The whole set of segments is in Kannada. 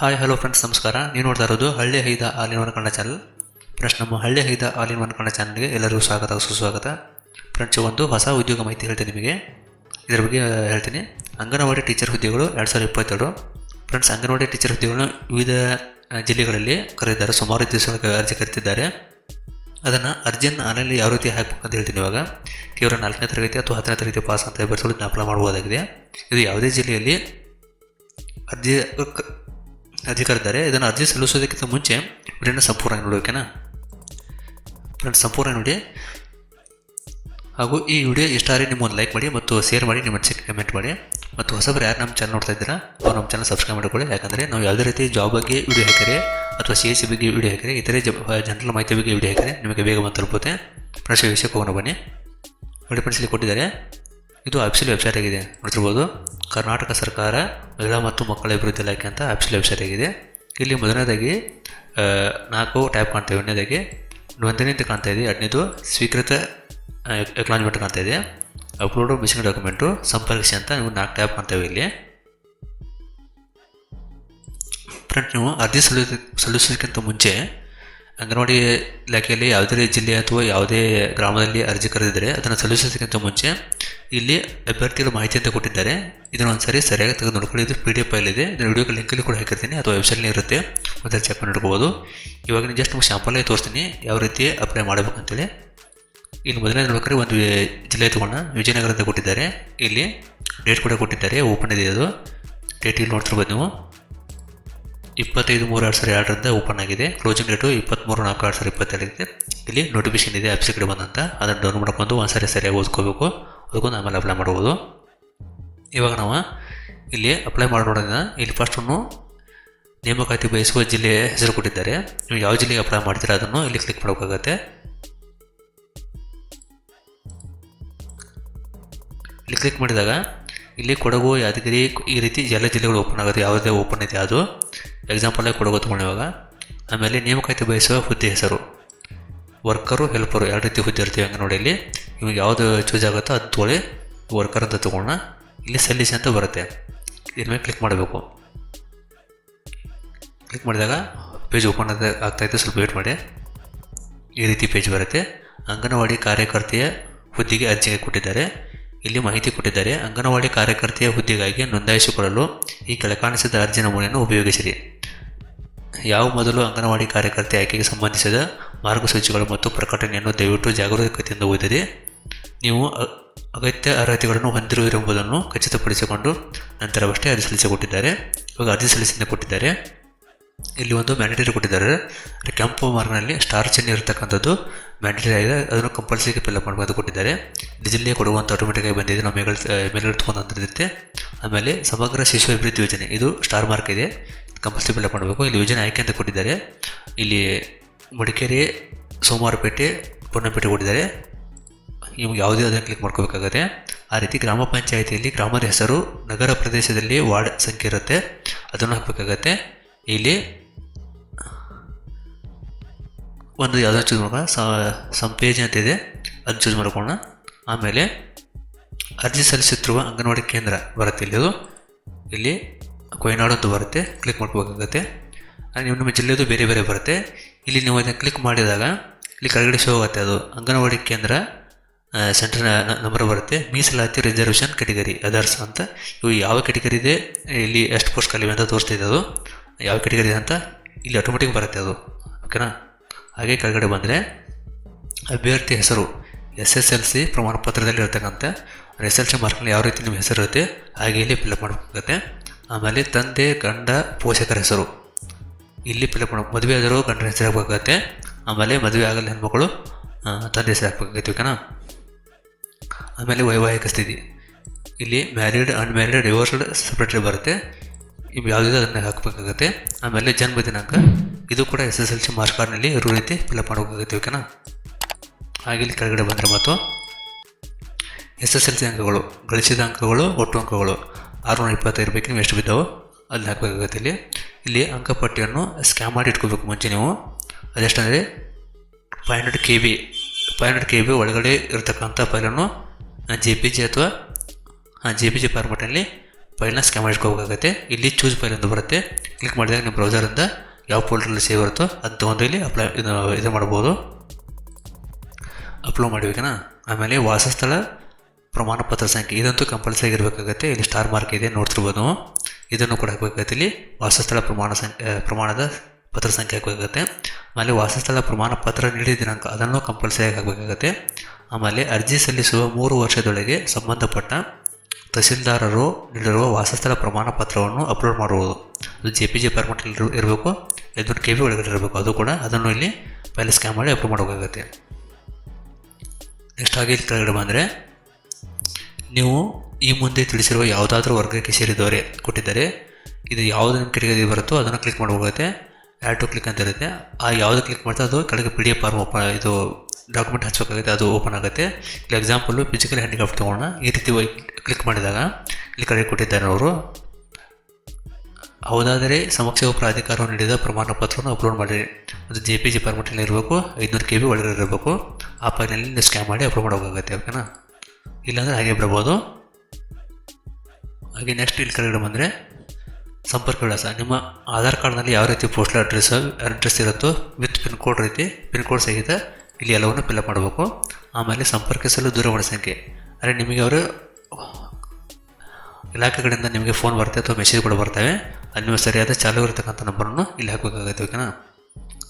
ಹಾಯ್ ಹಲೋ ಫ್ರೆಂಡ್ಸ್ ನಮಸ್ಕಾರ. ನೀವು ನೋಡ್ತಾ ಇರೋದು ಹಳ್ಳಿ ಹೈದ all in one Kannada channel friends ನಮ್ಮ ಹಳ್ಳಿ ಹೈದ ಆಲ್ ಇನ್ ಒನ್ ಕನ್ನಡ ಚಾನಲ್ಗೆ ಎಲ್ಲರಿಗೂ ಸ್ವಾಗತ, ಸುಸ್ವಾಗತ. ಫ್ರೆಂಡ್ಸ್ ಒಂದು ಹೊಸ ಉದ್ಯೋಗ ಮಾಹಿತಿ ಹೇಳ್ತೀನಿ ನಿಮಗೆ. ಇದರ ಬಗ್ಗೆ ಹೇಳ್ತೀನಿ. ಅಂಗನವಾಡಿ ಟೀಚರ್ ಹುದ್ದೆಗಳು ಎರಡು ಸಾವಿರದ ಇಪ್ಪತ್ತೆರಡು. ಫ್ರೆಂಡ್ಸ್ ಅಂಗನವಾಡಿ ಟೀಚರ್ ಹುದ್ದೆಗಳನ್ನು ವಿವಿಧ ಜಿಲ್ಲೆಗಳಲ್ಲಿ ಕರೆದಿದ್ದಾರೆ. ಸುಮಾರು ದಿವಸಗಳ ಅರ್ಜಿ ಕರೆತಿದ್ದಾರೆ ಅದನ್ನು ಅರ್ಜಿಯನ್ನು ಆನ್ಲೈನಲ್ಲಿ ಯಾವ ರೀತಿ ಹಾಕಬೇಕು ಅಂತ ಹೇಳ್ತೀನಿ ಇವಾಗ. ಕೇವಲ ನಾಲ್ಕನೇ ತರಗತಿ ಅಥವಾ ಹತ್ತನೇ ತರಗತಿ ಪಾಸ್ ಅಂತ ಬರ್ಸೋದು ಅಪ್ಲೈ ಮಾಡ್ಬೋದಾಗಿದೆ. ಇದು ಯಾವುದೇ ಜಿಲ್ಲೆಯಲ್ಲಿ ಅರ್ಜಿ ಕರೆದಿದ್ದಾರೆ ಇದನ್ನು ಅರ್ಜಿ ಸಲ್ಲಿಸೋದಕ್ಕಿಂತ ಮುಂಚೆ ವಿಡಿಯೋನ ಸಂಪೂರ್ಣ ನೋಡಿ ಓಕೆನಾ ಫ್ರೆಂಡ್ಸ್ ಸಂಪೂರ್ಣ ನೋಡಿ. ಹಾಗೂ ಈ ವಿಡಿಯೋ ಇಷ್ಟ ಆದರೆ ನಿಮ್ಮ ಒಂದು ಲೈಕ್ ಮಾಡಿ ಮತ್ತು ಶೇರ್ ಮಾಡಿ, ನಿಮ್ಮ ಅನಿಸಿಕೆ ಕಮೆಂಟ್ ಮಾಡಿ. ಮತ್ತು ಹೊಸಬ್ರು ಯಾರು ನಮ್ಮ ಚಾನಲ್ ನೋಡ್ತಾ ಇದ್ದೀರಾ, ಅವ್ರು ನಮ್ಮ ಚಾನಲ್ ಸಬ್ಸ್ಕ್ರೈಬ್ ಮಾಡಿಕೊಳ್ಳಿ. ಯಾಕಂದರೆ ನಾವು ಯಾವುದೇ ರೀತಿ ಜಾಬ್ ಬಗ್ಗೆ ವಿಡಿಯೋ ಹಾಕಿದರೆ ಅಥವಾ ಸಿ ಎಸ್ ಸಿ ಬಗ್ಗೆ ವಿಡಿಯೋ ಹಾಕಿದರೆ, ಇತರೆ ಜನರಲ್ ಮಾಹಿತಿ ಬಗ್ಗೆ ವಿಡಿಯೋ ಹಾಕಿದರೆ ನಿಮಗೆ ಬೇಗ ಬಂದು ತಲುಪುತ್ತೆ. ಈ ವಿಷಯಕ್ಕೆ ಹೋಗೋಣ ಬನ್ನಿ. ನೋಡಿ ಕೊಟ್ಟಿದ್ದಾರೆ. ಇದು ಆಫೀಸಿಯಲ್ ವೆಬ್ಸೈಟ್ ಆಗಿದೆ. ನೋಡ್ತಿರ್ಬೋದು? ಕರ್ನಾಟಕ ಸರ್ಕಾರ ಮಹಿಳಾ ಮತ್ತು ಮಕ್ಕಳ ಅಭಿವೃದ್ಧಿ ಇಲಾಖೆ ಅಂತ ವೆಬ್ಸೈಟ್ ಆಗಿದೆ. ಇಲ್ಲಿ ಮೊದಲನೇದಾಗಿ ನಾಲ್ಕು ಟ್ಯಾಪ್ ಕಾಣ್ತೇವೆ ಎರಡನೇದಾಗಿ ನೋಂದಣಿ ಅಂತ ಕಾಣ್ತಾ ಇದೆ. ಎರಡನೇದು, ಸ್ವೀಕೃತ ಎಕ್ನಾಲಜ್ಮೆಂಟ್ ಕಾಣ್ತಾ ಇದೆ. ಅಪ್ಲೋಡ್ ಮಿಷನ್ ಡಾಕ್ಯುಮೆಂಟು ಸಂಪರ್ಕಿಸಿ ಅಂತ ನೀವು ನಾಲ್ಕು ಟ್ಯಾಪ್ ಕಾಣ್ತೇವೆ ಇಲ್ಲಿ. ಫ್ರೆಂಡ್ ನೀವು ಅರ್ಜಿ ಸಲ್ಲಿಸ, ಸಲ್ಲಿಸೋದಕ್ಕಿಂತ ಮುಂಚೆ ಅಂಗನವಾಡಿ ಇಲಾಖೆಯಲ್ಲಿ ಯಾವುದೇ ಜಿಲ್ಲೆ ಅಥವಾ ಯಾವುದೇ ಗ್ರಾಮದಲ್ಲಿ ಅರ್ಜಿ ಕರೆದಿದ್ದರೆ ಅದನ್ನು ಸಲ್ಲಿಸೋದಕ್ಕಿಂತ ಮುಂಚೆ ಇಲ್ಲಿ ಅಭ್ಯರ್ಥಿಗಳ ಮಾಹಿತಿ ಅಂತ ಕೊಟ್ಟಿದ್ದಾರೆ. ಇದನ್ನು ಒಂದ್ಸರಿ ಸರಿಯಾಗಿ ತೆಗೆದು ನೋಡ್ಕೊಳ್ಳಿ. ಇದು ಪಿ ಡಿ ಎಫ್ ಫೈಲ್ ಇದೆ ಇದನ್ನು ವಿಡಿಯೋ ಲಿಂಕಲ್ಲಿ ಕೂಡ ಹಾಕಿರ್ತೀನಿ. ಅಥವಾ ವೆಬ್ಸೈಟ್ನಲ್ಲಿ ಇರುತ್ತೆ. ಮತ್ತೆ ಚೆಕ್ ಮಾಡಿ ನೋಡ್ಕೋಬೋದು ಇವಾಗ ನೀವು ಜಸ್ಟ್ ಶಾಂಪಲ್ಲಾಗಿ ತೋರಿಸ್ತೀನಿ. ಯಾವ ರೀತಿ ಅಪ್ಲೈ ಮಾಡಬೇಕಂತೇಳಿ. ಇನ್ನು ಮೊದಲನೇ ನೋಡ್ಬೇಕಾದ್ರೆ ಒಂದು ಜಿಲ್ಲೆ ತಗೊಂಡ ವಿಜಯನಗರ ಅಂತ ಕೊಟ್ಟಿದ್ದಾರೆ. ಇಲ್ಲಿ ಡೇಟ್ ಕೂಡ ಕೊಟ್ಟಿದ್ದಾರೆ. ಓಪನ್ ಇದೆ ಅದು. ಡೇಟ್ ಇಲ್ಲಿ ನೋಡ್ತಿರ್ಬೋದು ನೀವು. ಇಪ್ಪತ್ತೈದು ಮೂರು ಎರಡು ಸಾವಿರ ಎರಡರಿಂದ ಓಪನ್ ಆಗಿದೆ. ಕ್ಲೋಸಿಂಗ್ ಡೇಟು ಇಪ್ಪತ್ತ್ಮೂರು ನಾಲ್ಕು ಎರಡು ಸಾವಿರ ಇಪ್ಪತ್ತೆರಡಿದೆ ಇಲ್ಲಿ ನೋಟಿಫಿಕೇಶನ್ ಇದೆ. ಆಫೀಸ್ ಕಡೆ ಬಂದಂತ. ಅದನ್ನು ಡೌನ್ ಮಾಡ್ಕೊಂಡು ಒಂದು ಸಾರಿ ಸರಿಯಾಗಿ ಓದ್ಕೋಬೇಕು. ಓದ್ಕೊಂಡು ಆಮೇಲೆ ಅಪ್ಲೈ ಮಾಡ್ಬೋದು ಇವಾಗ ನಾವು ಇಲ್ಲಿ ಅಪ್ಲೈ ಮಾಡೋದ್ರಿಂದ ಇಲ್ಲಿ ಫಸ್ಟನ್ನು ನೇಮಕಾತಿ ಬಯಸುವ ಜಿಲ್ಲೆ ಹೆಸರು ಕೊಟ್ಟಿದ್ದಾರೆ. ನೀವು ಯಾವ ಜಿಲ್ಲೆಗೆ ಅಪ್ಲೈ ಮಾಡ್ತೀರಾ ಅದನ್ನು ಇಲ್ಲಿ ಕ್ಲಿಕ್ ಮಾಡಬೇಕಾಗತ್ತೆ. ಇಲ್ಲಿ ಕ್ಲಿಕ್ ಮಾಡಿದಾಗ ಇಲ್ಲಿ ಕೊಡಗು, ಯಾದಗಿರಿ ಈ ರೀತಿ ಎಲ್ಲ ಜಿಲ್ಲೆಗಳು ಓಪನ್ ಆಗುತ್ತೆ. ಯಾವುದೇ ಓಪನ್ ಐತೆ ಅದು. ಎಕ್ಸಾಂಪಲಾಗಿ ಕೊಡಗು ತೊಗೊಂಡು ಇವಾಗ. ಆಮೇಲೆ ನೇಮಕಾತಿ ಬಯಸುವ ಹುದ್ದೆ ಹೆಸರು. ವರ್ಕರು ಹೆಲ್ಪರು ಎರಡು ರೀತಿ ಹುದ್ದೆ ಇರ್ತೀವಿ ಅಂಗನವಾಡಿಯಲ್ಲಿ ಇವಾಗ ಯಾವುದು ಚೂಸ್ ಆಗುತ್ತೋ ಅದು ತೊಗೊಳ್ಳಿ ವರ್ಕರ್ ಅಂತ ತೊಗೊಂಡ ಇಲ್ಲಿ ಸಲ್ಲಿಸಿ ಅಂತ ಬರುತ್ತೆ. ಇದ್ರ ಮೇಲೆ ಕ್ಲಿಕ್ ಮಾಡಬೇಕು. ಕ್ಲಿಕ್ ಮಾಡಿದಾಗ ಪೇಜ್ ಓಪನ್ ಆಗ್ತಾಯಿತ್ತು ಸ್ವಲ್ಪ ವೇಟ್ ಮಾಡಿ. ಈ ರೀತಿ ಪೇಜ್ ಬರುತ್ತೆ. ಅಂಗನವಾಡಿ ಕಾರ್ಯಕರ್ತೆಯ ಹುದ್ದೆಗೆ ಅರ್ಜಿ ಕೊಟ್ಟಿದ್ದಾರೆ. ಇಲ್ಲಿ ಮಾಹಿತಿ ಕೊಟ್ಟಿದ್ದಾರೆ. ಅಂಗನವಾಡಿ ಕಾರ್ಯಕರ್ತೆಯ ಹುದ್ದೆಗಾಗಿ ನೋಂದಾಯಿಸಿಕೊಳ್ಳಲು ಈ ಕೆಳಕಾಣಿಸಿದ ಅರ್ಜಿ ನಮೂನೆಯನ್ನು ಉಪಯೋಗಿಸಿರಿ. ಯಾವ ಮೊದಲು ಅಂಗನವಾಡಿ ಕಾರ್ಯಕರ್ತೆ ಆಯ್ಕೆಗೆ ಸಂಬಂಧಿಸಿದ ಮಾರ್ಗಸೂಚಿಗಳು ಮತ್ತು ಪ್ರಕಟಣೆಯನ್ನು ದಯವಿಟ್ಟು ಜಾಗರೂಕತೆಯಿಂದ ಓದಿರಿ. ನೀವು ಅಗತ್ಯ ಅರ್ಹತೆಗಳನ್ನು ಹೊಂದಿರುವಿರೆಂಬುದನ್ನು ಖಚಿತಪಡಿಸಿಕೊಂಡು ನಂತರವಷ್ಟೇ ಅರ್ಜಿ ಸಲ್ಲಿಸಿಕೊಟ್ಟಿದ್ದಾರೆ. ಇವಾಗ ಅರ್ಜಿ ಸಲ್ಲಿಸಿದ ಕೊಟ್ಟಿದ್ದಾರೆ. ಇಲ್ಲಿ ಒಂದು ಮ್ಯಾಂಡೇಟರಿ ಕೊಟ್ಟಿದ್ದಾರೆ. ಕೆಂಪು ಮಾರ್ಕ್ನಲ್ಲಿ ಸ್ಟಾರ್ ಚಿಹ್ನೆ ಇರತಕ್ಕಂಥದ್ದು ಮ್ಯಾಂಡೇಟರಿ ಆಗಿದೆ. ಅದನ್ನು ಕಂಪಲ್ಸರಿ ಫಿಲ್ಅಪ್ ಮಾಡಬೇಕು ಕೊಟ್ಟಿದ್ದಾರೆ. ಡಿಜಿಲ್ಲೇ ಜಿಲ್ಲೆ ಕೊಡುವಂಥ ಆಟೋಮೆಟಿಕಾಗಿ ಬಂದಿದೆ. ನಾವು ಮೇಲ್ ಮೇಲೆ ಇಟ್ಕೊಂಡಂತಿರುತ್ತೆ ಆಮೇಲೆ ಸಮಗ್ರ ಶಿಶು ಅಭಿವೃದ್ಧಿ ಯೋಜನೆ. ಇದು ಸ್ಟಾರ್ ಮಾರ್ಕ್ ಇದೆ. ಕಂಪಲ್ಸರಿ ಫಿಲ್ಅಪ್ ಮಾಡಬೇಕು. ಇಲ್ಲಿ ಯೋಜನೆ ಆಯ್ಕೆ ಅಂತ ಕೊಟ್ಟಿದ್ದಾರೆ. ಇಲ್ಲಿ ಮಡಿಕೇರಿ, ಸೋಮವಾರಪೇಟೆ, ಪೊನ್ನಪೇಟೆ ಕೊಟ್ಟಿದ್ದಾರೆ. ಇವು ಯಾವುದೇ ಅದನ್ನು ಕ್ಲಿಕ್ ಮಾಡ್ಕೋಬೇಕಾಗುತ್ತೆ. ಆ ರೀತಿ ಗ್ರಾಮ ಪಂಚಾಯಿತಿಯಲ್ಲಿ ಗ್ರಾಮದ ಹೆಸರು, ನಗರ ಪ್ರದೇಶದಲ್ಲಿ ವಾರ್ಡ್ ಸಂಖ್ಯೆ ಇರುತ್ತೆ. ಅದನ್ನು ಹಾಕಬೇಕಾಗತ್ತೆ. ಇಲ್ಲಿ ಒಂದು ಯಾವುದೋ ಚೂಸ್ ಸಂಪೇಜ್ ಅಂತ ಇದೆ. ಅದು ಚೂಸ್ ಮಾಡ್ಕೊಳ್ಳೋಣ. ಆಮೇಲೆ ಅರ್ಜಿ ಸಲ್ಲಿಸುತ್ತಿರುವ ಅಂಗನವಾಡಿ ಕೇಂದ್ರ ಬರುತ್ತೆ ಇಲ್ಲಿ ಇಲ್ಲಿ ಕೊಯ್ನಾಡು ಅಂತ ಬರುತ್ತೆ. ಕ್ಲಿಕ್ ಮಾಡ್ಕೋಬೇಕಾಗತ್ತೆ. ನಿಮ್ಮ ನೀವು ನಿಮ್ಮ ಜಿಲ್ಲೆದು ಬೇರೆ ಬೇರೆ ಬರುತ್ತೆ. ಇಲ್ಲಿ ನೀವು ಅದನ್ನು ಕ್ಲಿಕ್ ಮಾಡಿದಾಗ, ಇಲ್ಲಿ ಕೆಳಗಡೆ ಶೋ ಆಗುತ್ತೆ ಅದು. ಅಂಗನವಾಡಿ ಕೇಂದ್ರ ಸೆಂಟರ್ ನಂಬರ್ ಬರುತ್ತೆ. ಮೀಸಲಾತಿ ರಿಸರ್ವೇಷನ್ ಕೆಟಗರಿ ಅದರ್ಸ್ ಅಂತ. ಇವು ಯಾವ ಕೆಟಗರಿ ಇದೆ? ಇಲ್ಲಿ ಎಷ್ಟು ಪೋಸ್ಟ್ ಖಾಲಿ ಅಂತ ತೋರಿಸ್ತಿದೆ ಅದು. ಯಾವ ಕೆಟಗರಿ ಅಂತ ಇಲ್ಲಿ ಆಟೋಮೆಟಿಕ್ ಬರುತ್ತೆ ಅದು. ಓಕೆನಾ ಹಾಗೆ ಕೆಳಗಡೆ ಬಂದರೆ ಅಭ್ಯರ್ಥಿ ಹೆಸರು. ಎಸ್ ಎಸ್ ಎಲ್ ಸಿ ಪ್ರಮಾಣ ಪತ್ರದಲ್ಲಿ ಇರ್ತಕ್ಕಂಥ ಎಸ್ ಎಲ್ ಸಿ ಮಾರ್ಕ್ನಲ್ಲಿ ಯಾವ ರೀತಿ ನಿಮ್ಮ ಹೆಸರು ಇರುತ್ತೆ, ಹಾಗೆ ಇಲ್ಲಿ ಫಿಲ್ಅಪ್ ಮಾಡಬೇಕಾಗುತ್ತೆ. ಆಮೇಲೆ ತಂದೆ, ಗಂಡ, ಪೋಷಕರ ಹೆಸರು. ಇಲ್ಲಿ ಫಿಲ್ಅಪ್ ಮಾಡಿ ಮದುವೆ ಆದರೂ ಗಂಡನ ಹೆಸರು ಹಾಕಬೇಕಾಗತ್ತೆ. ಆಮೇಲೆ ಮದುವೆ ಆಗಲ್ಲ ಹೆಣ್ಮಕ್ಳು ತಂದೆ ಹೆಸರು ಹಾಕಬೇಕಾಗತ್ತೆ ಓಕೆನಾ ಆಮೇಲೆ ವೈವಾಹಿಕ ಸ್ಥಿತಿ ಇಲ್ಲಿ ಮ್ಯಾರಿಡ್ ಅನ್ಮ್ಯಾರಿಡ್ ಡಿವೋರ್ಸ್ಡ್ ಸಪ್ರೇಟ್ಲಿ ಬರುತ್ತೆ. ಇವು ಯಾವುದೇ ಅದನ್ನ ಹಾಕಬೇಕಾಗುತ್ತೆ. ಆಮೇಲೆ ಜನ್ಮ ದಿನಾಂಕ. ಇದು ಕೂಡ S S L C mark ಕಾರ್ಡ್ನಲ್ಲಿ ಇರೋ ರೀತಿ ಫಿಲಪ್ ಮಾಡಬೇಕಾಗುತ್ತೆ ಓಕೆನಾ ಹಾಗೆ ಇಲ್ಲಿ ಕೆಳಗಡೆ ಬಂದರೆ ಮತ್ತು ಎಸ್ ಎಸ್ ಎಲ್ ಸಿ ಅಂಕಗಳು, ಗಳಿಸಿದ ಅಂಕಗಳು, ಒಟ್ಟು ಅಂಕಗಳು. ಆರುನೂರ ಇಪ್ಪತ್ತೈದು ನೀವು ಎಷ್ಟು ಬಿದ್ದವು ಅದನ್ನ ಹಾಕಬೇಕಾಗುತ್ತೆ ಇಲ್ಲಿ. ಇಲ್ಲಿ ಅಂಕಪಟ್ಟಿಯನ್ನು ಸ್ಕ್ಯಾನ್ ಮಾಡಿ ಇಟ್ಕೋಬೇಕು ಮುಂಚೆ ನೀವು. ಅದೆಷ್ಟಂದರೆ five hundred K B five hundred K B ಒಳಗಡೆ ಇರತಕ್ಕಂಥ ಫೈಲನ್ನು ಜೆ ಪಿ ಅಥವಾ ಜೆ ಪಿ ಜಿ ಫಾರ್ಮೆಟಲ್ಲಿ ಫೈಲ್ನ ಸ್ಕ್ಯಾನ್ ಮಾಡಿಸ್ಕೋಬೇಕಾಗತ್ತೆ ಇಲ್ಲಿ ಚೂಸ್ ಫೈಲ್ ಅಂತ ಬರುತ್ತೆ. ಕ್ಲಿಕ್ ಮಾಡಿದಾಗ ನಿಮ್ಮ ಬ್ರೌಸರಿಂದ ಯಾವ ಫೋಲ್ಡ್ರಲ್ಲಿ ಸೇವ್ ಇರುತ್ತೋ ಅದು ತೊಗೊಂಡು ಇಲ್ಲಿ ಅಪ್ಲೈ ಇದು ಇದು ಮಾಡ್ಬೋದು. ಅಪ್ಲೋಡ್ ಮಾಡಬೇಕನಾ? ಆಮೇಲೆ ವಾಸಸ್ಥಳ ಪ್ರಮಾಣ ಪತ್ರ ಸಂಖ್ಯೆ. ಇದಂತೂ ಕಂಪಲ್ಸರಿ ಆಗಿರಬೇಕಾಗತ್ತೆ. ಇಲ್ಲಿ ಸ್ಟಾರ್ ಮಾರ್ಕ್ ಇದೆ, ನೋಡ್ತಿರ್ಬೋದು. ನಾವು ಇದನ್ನು ಕೂಡ ಹಾಕಬೇಕಾಗತ್ತೆ. ಇಲ್ಲಿ ವಾಸಸ್ಥಳ ಪ್ರಮಾಣ ಸಂಖ್ಯೆ, ಪ್ರಮಾಣದ ಪತ್ರ ಸಂಖ್ಯೆ ಹಾಕಬೇಕಾಗತ್ತೆ. ಆಮೇಲೆ ವಾಸಸ್ಥಳ ಪ್ರಮಾಣ ಪತ್ರ ನೀಡಿದ ದಿನಾಂಕ ಅದನ್ನು ಕಂಪಲ್ಸರಿ ಹಾಕಬೇಕಾಗತ್ತೆ. ಆಮೇಲೆ ಅರ್ಜಿ ಸಲ್ಲಿಸುವ ಮೂರು ವರ್ಷದೊಳಗೆ ಸಂಬಂಧಪಟ್ಟ ತಹಸೀಲ್ದಾರರು ನೀಡಿರುವ ವಾಸಸ್ಥಳ ಪ್ರಮಾಣ ಪತ್ರವನ್ನು ಅಪ್ಲೋಡ್ ಮಾಡುವುದು. ಅದು ಜೆ ಪಿ ಜಿ ಫಾರ್ಮೆಟ್ ಇರಬೇಕು ಎದ್ದು ಕೆ ಬಿ ಒಳಗಡೆ ಇರಬೇಕು. ಅದು ಕೂಡ ಅದನ್ನು ಇಲ್ಲಿ ಫೈಲ್ ಸ್ಕ್ಯಾನ್ ಮಾಡಿ ಅಪ್ಲೋಡ್ ಮಾಡಬೇಕಾಗತ್ತೆ. ನೆಕ್ಸ್ಟ್ ಆಗಿ ಕೆಳಗಡೆ ಬಂದರೆ, ನೀವು ಈ ಮುಂದೆ ತಿಳಿಸಿರುವ ಯಾವುದಾದ್ರೂ ವರ್ಗಕ್ಕೆ ಸೇರಿದವರೇ ಕೊಟ್ಟಿದ್ದಾರೆ, ಇದು ಯಾವುದು ಕೆಳಗೆ ಬರುತ್ತೋ ಅದನ್ನು ಕ್ಲಿಕ್ ಮಾಡಬೇಕಾಗುತ್ತೆ. ಆ್ಯಡ್ ಟು ಕ್ಲಿಕ್ ಅಂತ ಇರುತ್ತೆ. ಆ ಯಾವುದು ಕ್ಲಿಕ್ ಮಾಡ್ತಾ ಅದು ಕೆಳಗೆ P D F form open ಇದು ಡಾಕ್ಯುಮೆಂಟ್ ಹಚ್ಚಬೇಕಾಗುತ್ತೆ ಅದು ಓಪನ್ ಆಗುತ್ತೆ. ಇಲ್ಲಿ ಎಕ್ಸಾಂಪಲ್ಲು ಫಿಸಿಕಲ್ ಹ್ಯಾಂಡಿಕ್ರಾಫ್ಟ್ ತೊಗೊಳ್ಳೋಣ ಈ ರೀತಿ ಕ್ಲಿಕ್ ಮಾಡಿದಾಗ ಇಲ್ಲಿ ಕಡೆ ಕೊಟ್ಟಿದ್ದಾರೆ ಅವರು. ಹೌದಾದರೆ ಸಮಕ್ಷ ಪ್ರಾಧಿಕಾರವನ್ನು ನೀಡಿದ ಪ್ರಮಾಣ ಪತ್ರವನ್ನು ಅಪ್ಲೋಡ್ ಮಾಡಿ. ಅದು ಜೆ ಪಿ ಜಿ ಫಾರ್ಮೆಟಲ್ಲಿ ಇರಬೇಕು, ಐದುನೂರು ಕೆ ಬಿ ಒಳಗಡೆ ಇರಬೇಕು. ಆ ಫೈಲ್ನಲ್ಲಿ ನೀವು ಸ್ಕ್ಯಾನ್ ಮಾಡಿ ಅಪ್ಲೋಡ್ ಮಾಡೋಕ್ಕಾಗುತ್ತೆ ಓಕೆನಾ ಇಲ್ಲಾಂದರೆ ಹಾಗೆ ಬಿಡ್ಬೋದು. ಹಾಗೆ ನೆಕ್ಸ್ಟ್ ಇಲ್ಲಿ ಕೆಳಗಡೆ ಬಂದರೆ ಸಂಪರ್ಕ ವಿಳಾಸ ನಿಮ್ಮ ಆಧಾರ್ ಕಾರ್ಡ್ನಲ್ಲಿ ಯಾವ ರೀತಿ ಪೋಸ್ಟಲ್ ಅಡ್ರೆಸ್ ಅಡ್ರೆಸ್ ಇರುತ್ತೋ ವಿತ್ ಪಿನ್ ಕೋಡ್ ರೀತಿ, ಪಿನ್ ಕೋಡ್ ಸಹಿತ ಇಲ್ಲಿ ಎಲ್ಲವನ್ನು ಫಿಲ್ಅಪ್ ಮಾಡಬೇಕು. ಆಮೇಲೆ ಸಂಪರ್ಕಿಸಲು ದೂರವಾಣಿ ಸಂಖ್ಯೆ. ಅಂದರೆ ನಿಮಗೆ ಅವರು ಇಲಾಖೆಗಳಿಂದ ನಿಮಗೆ ಫೋನ್ ಬರುತ್ತೆ ಅಥವಾ ಮೆಸೇಜ್ಗಳು ಬರ್ತವೆ. ಅಲ್ಲಿ ನೀವು ಸರಿಯಾದ ಚಾಲು ಇರತಕ್ಕಂಥ ನಂಬರನ್ನು ಇಲ್ಲಿ ಹಾಕಬೇಕಾಗುತ್ತೆ, ಓಕೆನಾ?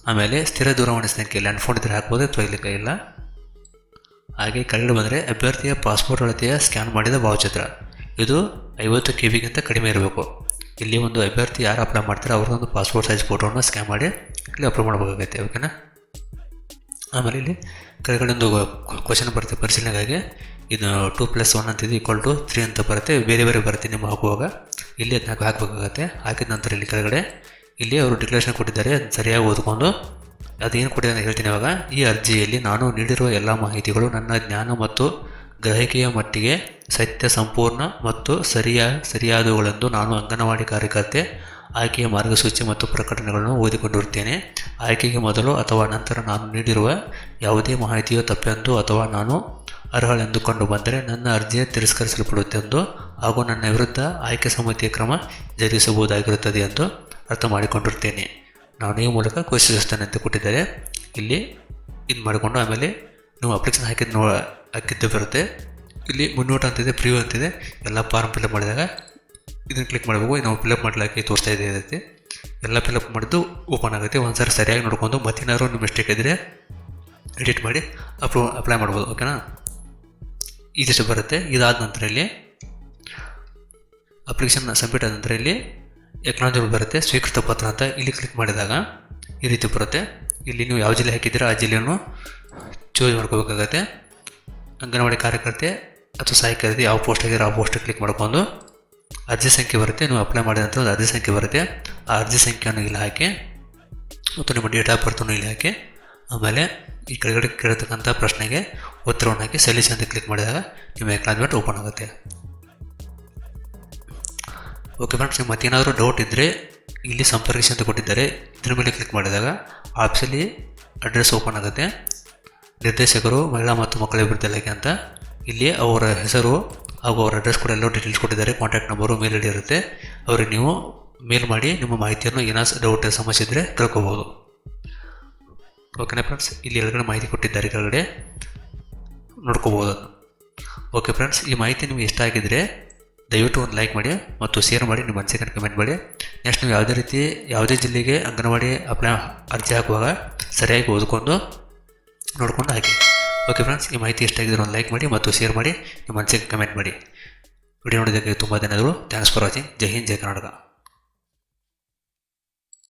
ಆಮೇಲೆ ಸ್ಥಿರ ದೂರವಾಣಿ ಸಂಖ್ಯೆ ಲ್ಯಾಂಡ್ ಫೋನ್ ಇದ್ದರೆ ಹಾಕ್ಬೋದು ಅಥವಾ ಇಲ್ಲಿ ಇಲ್ಲ? ಹಾಗೆ ಕೆಳಗಡೆ ಬಂದರೆ ಅಭ್ಯರ್ಥಿಯ ಪಾಸ್ಪೋರ್ಟ್ ಅಳತೆಯ ಸ್ಕ್ಯಾನ್ ಮಾಡಿದ ಭಾವಚಿತ್ರ. ಇದು ಐವತ್ತು ಕೆ ಬಿಗಿಂತ ಕಡಿಮೆ ಇರಬೇಕು. ಇಲ್ಲಿ ಒಂದು ಅಭ್ಯರ್ಥಿ ಯಾರು ಅಪ್ಲೈ ಮಾಡ್ತಾರೆ ಅವ್ರದ್ದೊಂದು ಪಾಸ್ಪೋರ್ಟ್ ಸೈಜ್ ಫೋಟೋನ ಸ್ಕ್ಯಾನ್ ಮಾಡಿ ಇಲ್ಲಿ ಅಪ್ಲೋಡ್ ಮಾಡಬೇಕಾಗುತ್ತೆ ಓಕೆನಾ ಆಮೇಲೆ ಇಲ್ಲಿ ಕೆಳಗಡೆ ಒಂದು ಕ್ವಶನ್ ಬರುತ್ತೆ ಪರಿಶೀಲನೆಗಾಗಿ. ಇದು ಟೂ ಪ್ಲಸ್ ಒನ್ ಅಂತಿದೆ ಈಕ್ವಲ್ ಟು ತ್ರೀ ಅಂತ ಬರುತ್ತೆ, ಬೇರೆ ಬೇರೆ ಬರುತ್ತೆ ನಿಮ್ಮ ಹಾಕುವಾಗ ಇಲ್ಲಿ ಅದನ್ನ ಹಾಕಬೇಕಾಗತ್ತೆ, ಹಾಕಿದ ನಂತರ ಇಲ್ಲಿ ಕೆಳಗಡೆ ಇಲ್ಲಿ ಅವರು ಡಿಕ್ಲರೇಷನ್ ಕೊಟ್ಟಿದ್ದಾರೆ, ಸರಿಯಾಗಿ ಓದ್ಕೊಂಡು. ಅದೇನು ಕೊಟ್ಟಿದೆ ಅಂತ ಹೇಳ್ತೀನಿ ಇವಾಗ, ಈ ಅರ್ಜಿಯಲ್ಲಿ ನಾನು ನೀಡಿರುವ ಎಲ್ಲ ಮಾಹಿತಿಗಳು ನನ್ನ ಜ್ಞಾನ ಮತ್ತು ಗ್ರಹಿಕೆಯ ಮಟ್ಟಿಗೆ ಸತ್ಯ ಸಂಪೂರ್ಣ ಮತ್ತು ಸರಿಯ, ಸರಿಯಾದವುಗಳೆಂದು ನಾನು ಅಂಗನವಾಡಿ ಕಾರ್ಯಕರ್ತೆ ಆಯ್ಕೆಯ ಮಾರ್ಗಸೂಚಿ ಮತ್ತು ಪ್ರಕಟಣೆಗಳನ್ನು ಓದಿಕೊಂಡಿರುತ್ತೇನೆ. ಆಯ್ಕೆಗೆ ಮೊದಲು ಅಥವಾ ನಂತರ ನಾನು ನೀಡಿರುವ ಯಾವುದೇ ಮಾಹಿತಿಯೋ ತಪ್ಪೆಂದು ಅಥವಾ ನಾನು ಅರ್ಹಳೆಂದು ಕಂಡು ಬಂದರೆ ನನ್ನ ಅರ್ಜಿಯ ತಿರಸ್ಕರಿಸಲ್ಪಡುತ್ತೆಂದು ಹಾಗೂ ನನ್ನ ವಿರುದ್ಧ ಆಯ್ಕೆ ಸಮಿತಿಯ ಕ್ರಮ ಜರುಗಿಸಬಹುದಾಗಿರುತ್ತದೆ ಎಂದು ಅರ್ಥ ಮಾಡಿಕೊಂಡಿರ್ತೇನೆ ನಾನು ಈ ಮೂಲಕ ಘೋಷಿಸುತ್ತೇನೆ ಅಂತ ಕೊಟ್ಟಿದ್ದಾರೆ ಇಲ್ಲಿ ಇದು ಮಾಡಿಕೊಂಡು ಆಮೇಲೆ ನೀವು ಅಪ್ಲಿಕೇಶನ್ ಹಾಕಿದ ನೋ ಹಾಕಿದ್ದು ಬರುತ್ತೆ. ಇಲ್ಲಿ ಮುನ್ನೋಟ ಅಂತಿದೆ ಪ್ರಿವ್ಯೂ ಅಂತಿದೆ. ಎಲ್ಲ ಫಾರ್ಮ್ ಫಿಲಪ್ ಮಾಡಿದಾಗ ಇದನ್ನು ಕ್ಲಿಕ್ ಮಾಡಬೇಕು. ನಾವು ಫಿಲಪ್ ಮಾಡಲಿಕ್ಕೆ ತೋರಿಸ್ತಾ ಇದೆ ಇದಕ್ಕೆ. ಎಲ್ಲ ಫಿಲಪ್ ಮಾಡಿದ್ದು ಓಪನ್ ಆಗುತ್ತೆ. ಒಂದು ಸಾರಿ ಸರಿಯಾಗಿ ನೋಡ್ಕೊಂಡು ಮತ್ತೇನಾದ್ರು ನಿಮ್ಮ ಮಿಸ್ಟೇಕ್ ಇದ್ದರೆ ಎಡಿಟ್ ಮಾಡಿ ಅಪ್ಲೋ ಅಪ್ಲೈ ಮಾಡ್ಬೋದು ಓಕೆನಾ ಇದಿಷ್ಟು ಬರುತ್ತೆ. ಇದಾದ ನಂತರ ಇಲ್ಲಿ ಅಪ್ಲಿಕೇಶನ್ ಸಬ್ಮಿಟ್ ಆದ ನಂತರ ಇಲ್ಲಿ ಎಕ್ನಾಲಜಿ ಬರುತ್ತೆ, ಸ್ವೀಕೃತ ಪತ್ರ ಅಂತ ಇಲ್ಲಿ ಕ್ಲಿಕ್ ಮಾಡಿದಾಗ ಈ ರೀತಿ ಬರುತ್ತೆ. ಇಲ್ಲಿ ನೀವು ಯಾವ ಜಿಲ್ಲೆ ಹಾಕಿದ್ದೀರಾ, ಆ ಜಿಲ್ಲೆಯನ್ನು ಚೂಸ್ ಮಾಡ್ಕೋಬೇಕಾಗತ್ತೆ ಅಂಗನವಾಡಿ ಕಾರ್ಯಕರ್ತೆ ಅಥವಾ ಸಹಾಯಕರ್ತೆ ಯಾವ ಪೋಸ್ಟ್ ಆಗಿರೋ ಆ ಪೋಸ್ಟ್ ಕ್ಲಿಕ್ ಮಾಡ್ಕೊಂಡು ಅರ್ಜಿ ಸಂಖ್ಯೆ ಬರುತ್ತೆ, ನೀವು ಅಪ್ಲೈ ಮಾಡಿದಂಥ ಒಂದು ಅರ್ಜಿ ಸಂಖ್ಯೆ ಬರುತ್ತೆ. ಆ ಅರ್ಜಿ ಸಂಖ್ಯೆಯನ್ನು ಇಲ್ಲಿ ಹಾಕಿ ಮತ್ತು ನಿಮ್ಮ ಡೇಟ್ ಆಫ್ ಬರ್ತನ್ನು ಇಲ್ಲಿ ಹಾಕಿ, ಆಮೇಲೆ ಈ ಕೆಳಗಡೆ ಕೇಳತಕ್ಕಂಥ ಪ್ರಶ್ನೆಗೆ ಉತ್ತರವನ್ನು ಹಾಕಿ ಸಲ್ಲಿಸಿ ಅಂತ ಕ್ಲಿಕ್ ಮಾಡಿದಾಗ ನಿಮ್ಮ ಎಕ್ನಾಜ್ಮೆಂಟ್ ಓಪನ್ ಆಗುತ್ತೆ. ಓಕೆ ಫ್ರೆಂಡ್ಸ್ ನಿಮ್ಮ ಮತ್ತೇನಾದರೂ ಡೌಟ್ ಇದ್ದರೆ ಇಲ್ಲಿ ಸಂಪರ್ಕಿಸಿ ಅಂತ ಕೊಟ್ಟಿದ್ದಾರೆ. ಇದ್ರ ಮೇಲೆ ಕ್ಲಿಕ್ ಮಾಡಿದಾಗ ಆಪ್ಸಲ್ಲಿ ಅಡ್ರೆಸ್ ಓಪನ್ ಆಗುತ್ತೆ. ನಿರ್ದೇಶಕರು, ಮಹಿಳಾ ಮತ್ತು ಮಕ್ಕಳ ಅಭಿವೃದ್ಧಿ ಇಲಾಖೆ ಅಂತ ಇಲ್ಲಿ ಅವರ ಹೆಸರು ಹಾಗೂ ಅವರ ಅಡ್ರೆಸ್ ಕೂಡ ಎಲ್ಲೋ ಡೀಟೇಲ್ಸ್ ಕೊಟ್ಟಿದ್ದಾರೆ. ಕಾಂಟ್ಯಾಕ್ಟ್ ನಂಬರು ಮೇಲ್ ಐಡಿ ಇರುತ್ತೆ ಅವ್ರಿಗೆ ನೀವು ಮೇಲ್ ಮಾಡಿ ನಿಮ್ಮ ಮಾಹಿತಿಯನ್ನು ಏನಾದ್ರು ಡೌಟ್ ಸಮಸ್ಯೆ ಇದ್ದರೆ ತಿಳ್ಕೊಬೋದು. ಓಕೆನಾ ಫ್ರೆಂಡ್ಸ್ ಇಲ್ಲಿ ಎಳಗಡೆ ಮಾಹಿತಿ ಕೊಟ್ಟಿದ್ದಾರೆ ಕೆಳಗಡೆ. ನೋಡ್ಕೋಬೋದು. ಓಕೆ ಫ್ರೆಂಡ್ಸ್ ಈ ಮಾಹಿತಿ ನಿಮಗೆ ಇಷ್ಟ ಆಗಿದ್ದರೆ ದಯವಿಟ್ಟು ಒಂದು ಲೈಕ್ ಮಾಡಿ ಮತ್ತು ಶೇರ್ ಮಾಡಿ, ನಿಮ್ಮ ಮನಸ್ಸಿಗೆ ಕಮೆಂಟ್ ಮಾಡಿ. ನೆಕ್ಸ್ಟ್ ನೀವು ಯಾವುದೇ ರೀತಿ, ಯಾವುದೇ ಜಿಲ್ಲೆಗೆ ಅಂಗನವಾಡಿ ಅಪ್ಲೈ ಅರ್ಜಿ ಹಾಕುವಾಗ ಸರಿಯಾಗಿ ಓದ್ಕೊಂಡು ನೋಡ್ಕೊಂಡು ಹಾಕಿ ಓಕೆ ಫ್ರೆಂಡ್ಸ್ ಈ ಮಾಹಿತಿ ಇಷ್ಟ ಆಗಿದ್ರೆ ಒಂದು ಲೈಕ್ ಮಾಡಿ ಮತ್ತು ಶೇರ್ ಮಾಡಿ. ನಿಮ್ಮ ಮನಸ್ಸಿಗೆ ಕಮೆಂಟ್ ಮಾಡಿ. ವಿಡಿಯೋ ನೋಡಿದ್ದಕ್ಕೆ ತುಂಬ ಧನ್ಯವಾದಗಳು. ಥ್ಯಾಂಕ್ಸ್ ಫಾರ್ ವಾಚಿಂಗ್ ಜೈ ಹಿಂದ್, ಜೈ ಕರ್ನಾಟಕ.